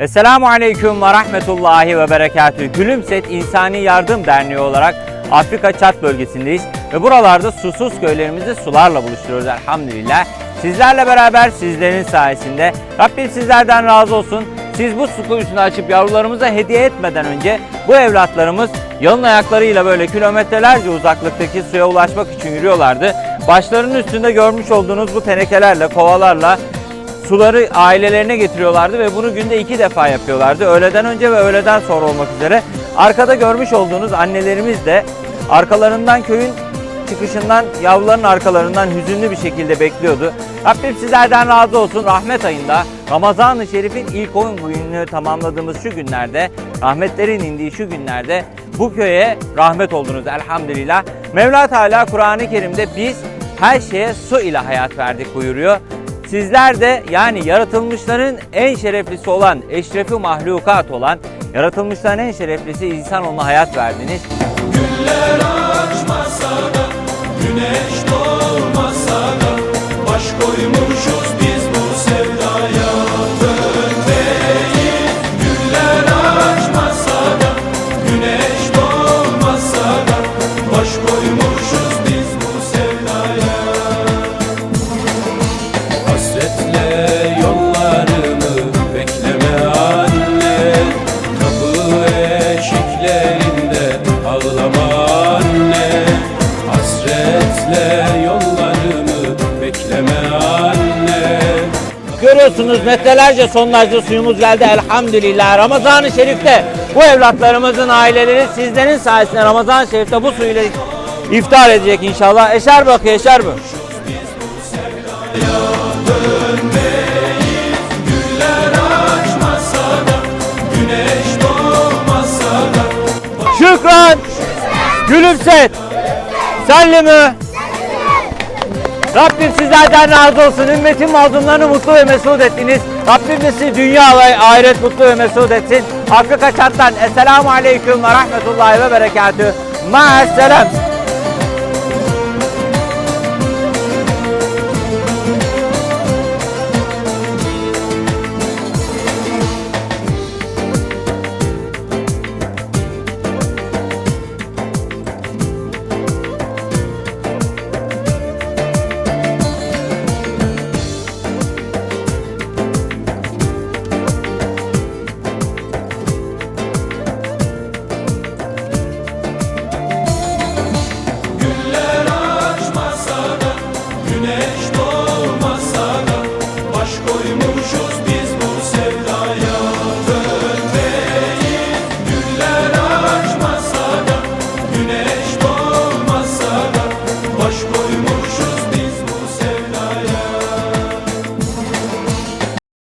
Esselamu Aleyküm ve Rahmetullahi ve Berekatühü. Gülümset İnsani Yardım Derneği olarak Afrika Çat bölgesindeyiz ve buralarda susuz köylerimizi sularla buluşturuyoruz elhamdülillah. Sizlerle beraber sizlerin sayesinde Rabbim sizlerden razı olsun. Siz bu su kuyusunu açıp yavrularımıza hediye etmeden önce bu evlatlarımız yalın ayaklarıyla böyle kilometrelerce uzaklıktaki suya ulaşmak için yürüyorlardı. Başlarının üstünde görmüş olduğunuz bu tenekelerle, kovalarla suları ailelerine getiriyorlardı ve bunu günde iki defa yapıyorlardı. Öğleden önce ve öğleden sonra olmak üzere. Arkada görmüş olduğunuz annelerimiz de arkalarından köyün çıkışından yavruların arkalarından hüzünlü bir şekilde bekliyordu. Rabbim sizlerden razı olsun. Rahmet ayında Ramazan-ı Şerif'in ilk 10 gününü tamamladığımız şu günlerde, rahmetlerin indiği şu günlerde bu köye rahmet oldunuz elhamdülillah. Mevla Teala Kur'an-ı Kerim'de biz her şeye su ile hayat verdik buyuruyor. Sizler de yani yaratılmışların en şereflisi olan, eşrefi mahlukat olan, yaratılmışların en şereflisi insan olma hayat verdiniz. Güller Görüyorsunuz metrelerce sondajlı suyumuz geldi elhamdülillah. Ramazan-ı Şerif'te bu evlatlarımızın aileleri sizlerin sayesinde Ramazan-ı Şerif'te bu suyla iftar edecek inşallah. Eşer bakıyor eşer bu. Şükran. Gülümset. Sallimi. Rabbim sizlerden razı olsun. Ümmetin mazlumlarını mutlu ve mesut ettiniz. Rabbim de sizi dünya ve ahiret mutlu ve mesut etsin. Hakkı kaçandan Esselamu Aleyküm ve Rahmetullahi ve Berekatühü. Ma'asselam.